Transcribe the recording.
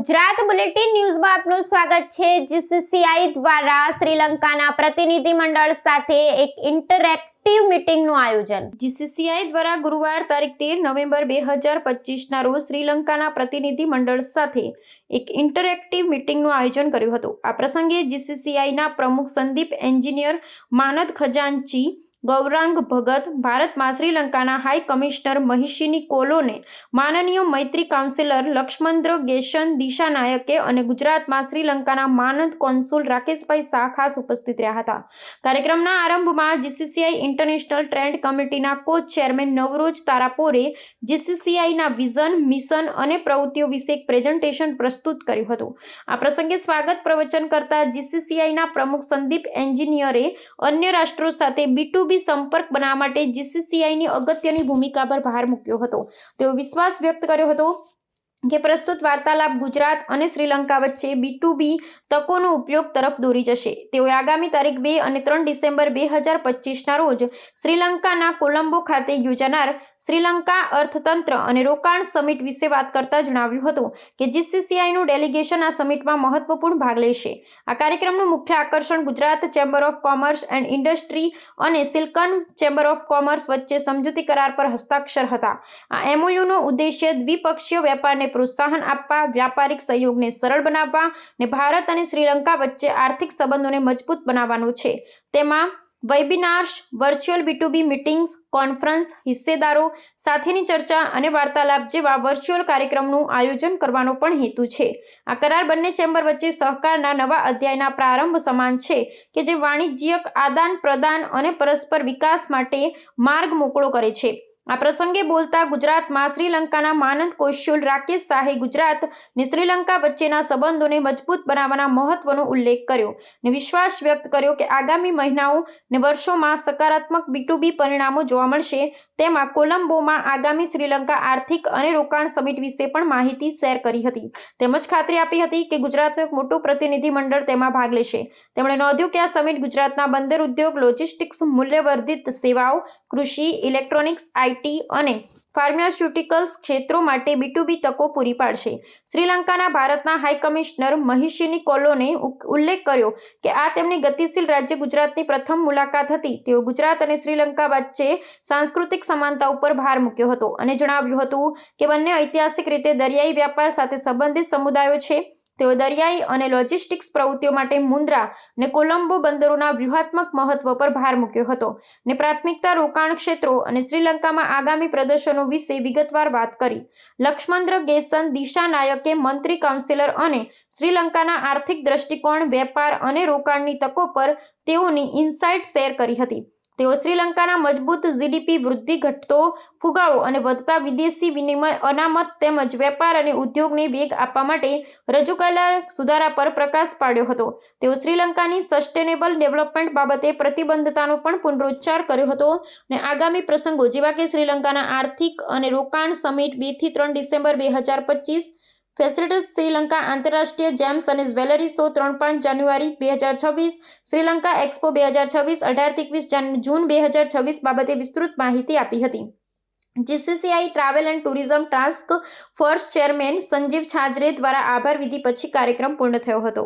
Gujarat bulletin ન્યૂઝમાં આપનું સ્વાગત છે. જીસીસીઆઈ દ્વારા શ્રીલંકાના પ્રતિનિધિ મંડળ સાથે એક ઇન્ટરેક્ટિવ મીટિંગનું આયોજન. જીસીસીઆઈ દ્વારા ગુરુવાર તારીખ તેર નવેમ્બર બે હજાર પચીસના રોજ શ્રીલંકાના પ્રતિનિધિ મંડળ સાથે એક ઇન્ટરેક્ટિવ મીટિંગનું આયોજન કર્યું હતું. આ પ્રસંગે જીસીસીઆઈના પ્રમુખ સંદીપ એન્જિનિયર માનદ ખજાનચી ગૌરાંગ ભગત ભારતમાં શ્રીલંકાના હાઈ કમિશનર મહિષિની કોલોને માનનીય મૈત્રી કાઉન્સિલર લક્ષ્મંદ્ર ગેશન દિશા નાયકે અને ગુજરાતમાં શ્રીલંકાના માનદ કોન્સુલ રાકેશભાઈ શાહ ખાસ ઉપસ્થિત રહ્યા હતા. કાર્યક્રમના આરંભમાં જીસીસીઆઈ ઇન્ટરનેશનલ ટ્રેન્ડ કમિટીના કો ચેરમેન નવરોજ તારાપોરે જીસીસીઆઈના વિઝન, મિશન અને પ્રવૃત્તિઓ વિશે એક પ્રેઝન્ટેશન પ્રસ્તુત કર્યું હતું. આ પ્રસંગે સ્વાગત પ્રવચન કરતા જીસીસીઆઈના પ્રમુખ સંદીપ એન્જિનિયરે અન્ય રાષ્ટ્રો સાથે બી ટુ સંપર્ક બનાવવા માટે જીસીસીઆઈની અગત્યની ભૂમિકા પર ભાર મૂક્યો હતો. તેઓ વિશ્વાસ વ્યક્ત કર્યો હતો કે પ્રસ્તુત વાર્તાલાપ ગુજરાત અને શ્રીલંકા વચ્ચે બી ટુ બી તકોનો ઉપયોગ તરફ દોરી જશે. તેઓએ આગામી તારીખ બે અને ત્રણ ડિસેમ્બર બે હજાર પચીસના રોજ શ્રીલંકાના કોલંબો ખાતે યોજાનાર શ્રીલંકા અર્થતંત્ર અને રોકાણ સમિટ વિશે વાત કરતા જણાવ્યું હતું કે જીસીસીઆઈનું ડેલિગેશન આ સમિટમાં મહત્વપૂર્ણ ભાગ લેશે. આ કાર્યક્રમનું મુખ્ય આકર્ષણ Gujarat chamber of commerce and industry અને સિલ્કન ચેમ્બર ઓફ કોમર્સ વચ્ચે સમજૂતી કરાર પર હસ્તાક્ષર હતા. આ એમઓયુનો ઉદ્દેશ્ય દ્વિપક્ષીય વેપારને પ્રોત્સાહન આપવા, વ્યાપારિક સહયોગને સરળ બનાવવા ને ભારત અને શ્રીલંકા વચ્ચે આર્થિક સંબંધોને મજબૂત બનાવવાનો છે. તેમાં webinars, virtual B to B meetings, conference, હિસ્સેદારો સાથેની ચર્ચા અને વાર્તાલાપ જેવા વર્ચ્યુઅલ કાર્યક્રમનું આયોજન કરવાનો પણ હેતુ છે. આ કરાર બંને ચેમ્બર વચ્ચે સહકારના નવા અધ્યાયના પ્રારંભ સમાન છે કે જે વાણિજ્યક આદાન પ્રદાન અને પરસ્પર વિકાસ માટે માર્ગ મોકળો કરે છે. આ પ્રસંગે બોલતા ગુજરાતમાં શ્રીલંકાના માનંદ કોશ્યુલ રાકેશ શાહે ગુજરાત ને શ્રીલંકા વચ્ચેના સંબંધોને મજબૂત બનાવવાના મહત્વનો ઉલ્લેખ કર્યો ને વિશ્વાસ વ્યક્ત કર્યો કે આગામી મહિનાઓ ને વર્ષોમાં સકારાત્મક બીટુબી પરિણામો જોવા મળશે. તેમાં કોલંબોમાં આગામી શ્રીલંકા આર્થિક અને રોકાણ સમિટ વિશે પણ માહિતી શેર કરી હતી. તેમજ ખાતરી આપી હતી કે ગુજરાતનું એક મોટું પ્રતિનિધિમંડળ તેમાં ભાગ લેશે. તેમણે નોંધ્યું કે આ સમિટ ગુજરાતના બંદર ઉદ્યોગ, લોજિસ્ટિક્સ, મૂલ્યવર્ધિત સેવાઓ, કૃષિ, ઇલેક્ટ્રોનિક્સ આઈટી અને ફાર્માસ્યુટિકલ્સ ક્ષેત્રો માટે બીટુબી તકો પૂરી પાડશે. શ્રીલંકાના ભારતના હાઈ કમિશનર મહિષિની કોલોને ઉલ્લેખ કર્યો કે આ તેમની ગતિશીલ રાજ્ય ગુજરાતની પ્રથમ મુલાકાત હતી. તેઓ ગુજરાત અને શ્રીલંકા વચ્ચે સાંસ્કૃતિક સમાનતા ઉપર ભાર મૂક્યો હતો અને જણાવ્યું હતું કે બંને ઐતિહાસિક રીતે દરિયાઈ વ્યાપાર સાથે સંબંધિત સમુદાયો છે. તેઓ દરિયાઈ અને લોજિસ્ટિક્સ પ્રવૃત્તિઓ માટે મુન્દ્રા અને કોલંબો બંદરોના વ્યૂહાત્મક મહત્વ પર ભાર મૂક્યો હતો ને પ્રાથમિકતા રોકાણ ક્ષેત્રો અને શ્રીલંકામાં આગામી પ્રદર્શનો વિશે વિગતવાર વાત કરી. લક્ષ્મંદ્ર ગેસન દિશા નાયકે મંત્રી, કાઉન્સિલર અને શ્રીલંકાના આર્થિક દ્રષ્ટિકોણ, વેપાર અને રોકાણની તકો પર તેઓની ઇન્સાઇટ શેર કરી હતી. તેઓ શ્રીલંકાના મજબૂત જીડીપી વૃદ્ધિ ઘટતો ફુગાવો અને વધતા વિદેશી વિનિમય અનામત તેમજ વેપાર અને ઉદ્યોગને વેગ આપવા માટે રજૂ કરેલા સુધારા પર પ્રકાશ પાડ્યો હતો. તેઓ શ્રીલંકાની સસ્ટેનેબલ ડેવલપમેન્ટ બાબતે પ્રતિબદ્ધતાનો પણ પુનરોચ્ચાર કર્યો હતો અને આગામી પ્રસંગો જેવા કે શ્રીલંકાના આર્થિક અને રોકાણ સમિટ બેથી ત્રણ ડિસેમ્બર બે હજાર પચીસ ફેસિલિટીઝ શ્રીલંકા આંતરરાષ્ટ્રીય જેમ્સ અને જ્વેલરી શો ત્રણ પાંચ જાન્યુઆરી બે હજાર છવ્વીસ, શ્રીલંકા એક્સપો બે હજાર છવ્વીસ અઢારથી એકવીસ જાન બે હજાર છવ્વીસ બાબતે વિસ્તૃત માહિતી આપી હતી. GCCI travel and tourism task force chairman Sanjeev Chhajer દ્વારા આભાર વિધિ પછી કાર્યક્રમ પૂર્ણ થયો હતો.